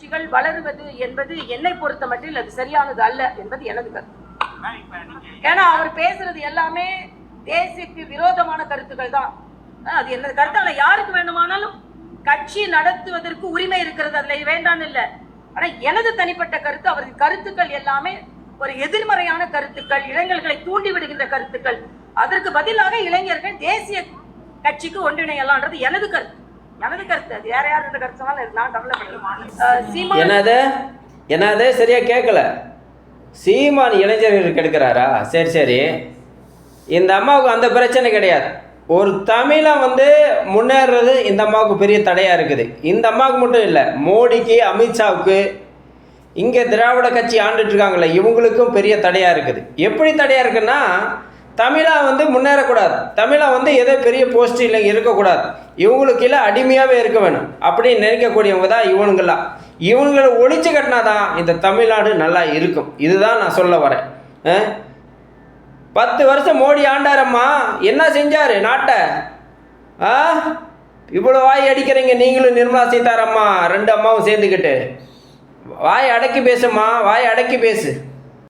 கட்சிகள் வளருவது என்பது என்னை பொறுத்த மட்டில் அது சரியானது அல்ல என்பது எனது கருத்து. ஏன்னா அவர் பேசுறது எல்லாமே தேசியக்கு விரோதமான கருத்துக்கள் தான். அது எனது கருத்து? ஆனா யாருக்கு வேண்டுமானாலும் கட்சி நடத்துவதற்கு உரிமை இருக்கிறது அதுல வேண்டாம்னு இல்ல. ஆனா எனது தனிப்பட்ட கருத்து அவரது கருத்துக்கள் எல்லாமே ஒரு எதிர்மறையான கருத்துக்கள் இளைஞர்களை தூண்டி விடுகின்ற கருத்துக்கள். அதற்கு பதிலாக இளைஞர்கள் தேசிய கட்சிக்கு ஒன்றிணையலாம்ன்றது எனது கருத்து. எனது கருத்து அது. வேற யார் கருத்து சொன்னாலும் நான் கவலைப்படுறேன் சீமான் என்னது? என்னது? சரியா கேட்கல சீமான் இளைஞர்களுக்கு எடுக்கிறாரா சரி சரி. இந்த அம்மாவுக்கு அந்த பிரச்சனை கிடையாது. ஒரு தமிழை வந்து முன்னேறது இந்த அம்மாவுக்கு பெரிய தடையாக இருக்குது. இந்த அம்மாவுக்கு மட்டும் இல்லை மோடிக்கு அமித்ஷாவுக்கு இங்கே திராவிட கட்சி ஆண்டுட்டு இருக்காங்களே இவங்களுக்கும் பெரிய தடையாக இருக்குது. எப்படி தடையாக இருக்குன்னா தமிழாக வந்து முன்னேறக்கூடாது. தமிழாக வந்து ஏதோ பெரிய போஸ்டில் இருக்கக்கூடாது. இவங்களுக்கு இல்லை அடிமையாகவே இருக்க வேணும். அப்படின்னு நினைக்கக்கூடியவங்க தான் இவனுங்களாம் இவங்களை ஒழிச்சு கட்டினா தான் இந்த தமிழ்நாடு நல்லா இருக்கும். இதுதான் நான் சொல்ல வரேன். ஆ? பத்து வருஷம் மோடி ஆண்டாரம்மா என்ன செஞ்சார் நாட்டை? ஆ? இவ்வளோ வாய் அடிக்கிறீங்க நீங்களும் நிர்மலா சீதாராம்மா ரெண்டு அம்மாவும் சேர்ந்துக்கிட்டு. வாய் அடக்கி பேசுமா வாய் அடக்கி பேசு.